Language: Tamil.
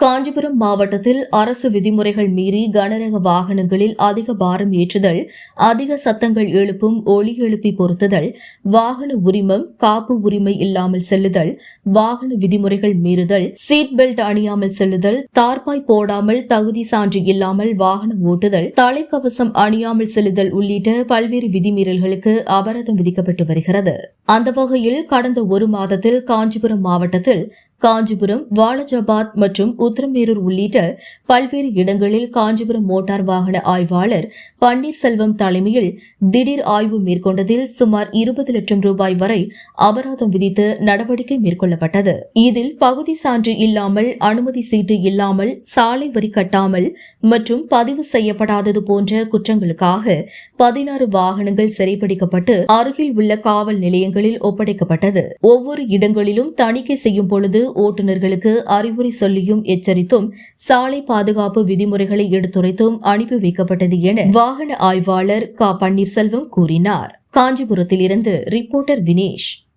காஞ்சிபுரம் மாவட்டத்தில் அரசு விதிமுறைகள் மீறி கனரக வாகனங்களில் அதிக பாரம் ஏற்றுதல் அதிக சத்தங்கள் எழுப்பும் ஒலி எழுப்பி பொருத்துதல் வாகன உரிமம் காப்பு உரிமை இல்லாமல் செல்லுதல் வாகன விதிமுறைகள் மீறுதல் சீட் பெல்ட் அணியாமல் செல்லுதல் தார்பாய் போடாமல் தகுதி சான்று இல்லாமல் வாகனம் ஓட்டுதல் தலைக்கவசம் அணியாமல் செல்லுதல் உள்ளிட்ட பல்வேறு விதிமீறல்களுக்கு அபராதம் விதிக்கப்பட்டு வருகிறது. அந்த வகையில் கடந்த ஒரு மாதத்தில் காஞ்சிபுரம் மாவட்டத்தில் காஞ்சிபுரம் வாலஜாபாத் மற்றும் உத்தரமேரூர் உள்ளிட்ட பல்வேறு இடங்களில் காஞ்சிபுரம் மோட்டார் வாகன ஆய்வாளர் பன்னீர்செல்வம் தலைமையில் திடீர் ஆய்வு மேற்கொண்டதில் சுமார் இருபது லட்சம் ரூபாய் வரை அபராதம் விதித்து நடவடிக்கை மேற்கொள்ளப்பட்டது. இதில் பகுதி சான்று இல்லாமல் அனுமதி சீட்டு இல்லாமல் சாலை வரி கட்டாமல் மற்றும் பதிவு செய்யப்படாதது போன்ற குற்றங்களுக்காக பதினாறு வாகனங்கள் சிறைப்பிடிக்கப்பட்டு அருகில் உள்ள காவல் நிலையங்களில் ஒப்படைக்கப்பட்டது. ஒவ்வொரு இடங்களிலும் தணிக்கை செய்யும் பொழுது ஓட்டுநர்களுக்கு அறிவுரை சொல்லியும் எச்சரித்தும் சாலை பாதுகாப்பு விதிமுறைகளை எடுத்துரைத்தும் அனுப்பி வைக்கப்பட்டது என வாகன ஆய்வாளர் க. பன்னீர்செல்வம் கூறினார். காஞ்சிபுரத்தில் இருந்து ரிப்போர்ட்டர் தினேஷ்.